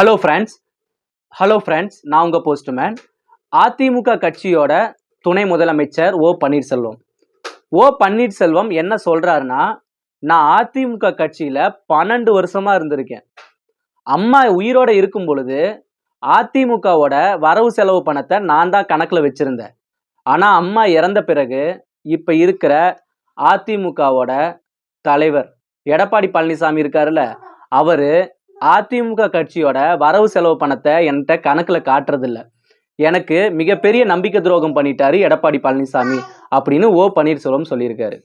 Hello friends hello friends நான் உங்கள் postman AIADMK கட்சியோட துணை முதலமைச்சர் ஓ பன்னீர்செல்வம். ஓ பன்னீர்செல்வம் என்ன சொல்கிறாருன்னா நான் அதிமுக கட்சியில் பன்னெண்டு வருஷமாக இருந்திருக்கேன். அம்மா உயிரோட இருக்கும் பொழுது அதிமுகவோட வரவு செலவு பணத்தை நான் தான் கணக்கில் வச்சுருந்தேன். ஆனால் அம்மா இறந்த பிறகு இப்போ இருக்கிற அதிமுகவோட தலைவர் எடப்பாடி பழனிசாமி இருக்காருல்ல அவர் அதிமுக கட்சியோட வரவு செலவு பணத்தை என்கிட்ட கணக்கில் காட்டுறதில்ல. எனக்கு மிகப்பெரிய நம்பிக்கை துரோகம் பண்ணிட்டாரு எடப்பாடி பழனிசாமி அப்படின்னு ஓ பன்னீர்செல்வம் சொல்லியிருக்காரு.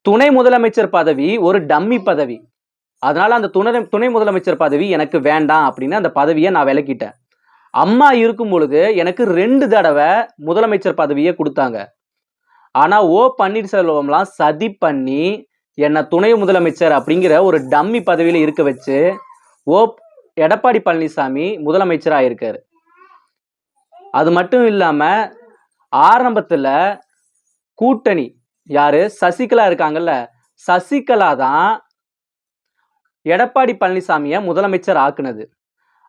துணை முதலமைச்சர் பதவி ஒரு டம்மி பதவி. அதனால அந்த துணை துணை முதலமைச்சர் பதவி எனக்கு வேண்டாம் அப்படின்னு அந்த பதவியை நான் விலக்கிட்டேன். அம்மா இருக்கும் பொழுது எனக்கு ரெண்டு தடவை முதலமைச்சர் பதவியை கொடுத்தாங்க. ஆனால் ஓ பன்னீர்செல்வம்லாம் சதி பண்ணி என்னை துணை முதலமைச்சர் அப்படிங்கிற ஒரு டம்மி பதவியில் இருக்க வச்சு ஓ எடப்பாடி பழனிசாமி முதலமைச்சராக இருக்கார் அது மட்டும் இல்லாமல் ஆரம்பத்தில் கூட்டணி யாரு? சசிகலா இருக்காங்கல்ல. சசிகலா தான் எடப்பாடி பழனிசாமியை முதலமைச்சர் ஆக்குனது.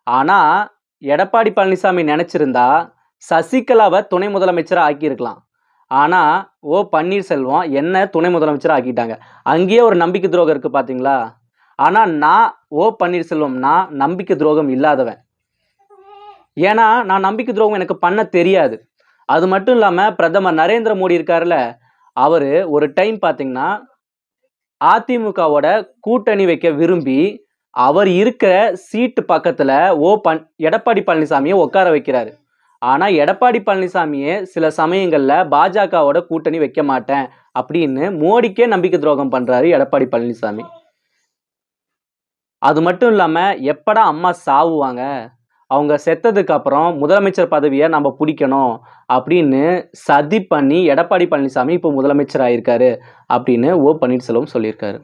ஆனால் எடப்பாடி பழனிசாமி நினச்சிருந்தா சசிகலாவை துணை முதலமைச்சராக ஆக்கியிருக்கலாம். ஆனால் ஓ பன்னீர்செல்வம் என்ன துணை முதலமைச்சர் ஆக்கிட்டாங்க. அங்கேயே ஒரு நம்பிக்கை துரோகம் இருக்குது பார்த்தீங்களா ஆனால் நான் ஓ பன்னீர்செல்வம் நான் நம்பிக்கை துரோகம் இல்லாதவன். ஏன்னா நான் நம்பிக்கை துரோகம் எனக்கு பண்ண தெரியாது. அது மட்டும் இல்லாமல் பிரதமர் நரேந்திர மோடி இருக்கார்ல அவர் ஒரு டைம் பார்த்தீங்கன்னா அதிமுகவோட கூட்டணி வைக்க விரும்பி அவர் இருக்கிற சீட்டு பக்கத்தில் ஓ பன் எடப்பாடி பழனிசாமியை உட்கார வைக்கிறாரு. ஆனால் எடப்பாடி பழனிசாமியே சில சமயங்களில் பாஜகவோட கூட்டணி வைக்க மாட்டேன் அப்படின்னு மோடிக்கே நம்பிக்கை துரோகம் பண்ணுறாரு எடப்பாடி பழனிசாமி. அது மட்டும் இல்லாமல் எப்படா அம்மா சாவுவாங்க? அவங்க செத்ததுக்கு அப்புறம் முதலமைச்சர் பதவியை நம்ம பிடிக்கணும் அப்படின்னு சதி பண்ணி எடப்பாடி பழனிசாமி இப்போ முதலமைச்சர் ஆயிருக்காரு அப்படின்னு ஓ பன்னீர்செல்வம் சொல்லியிருக்காரு.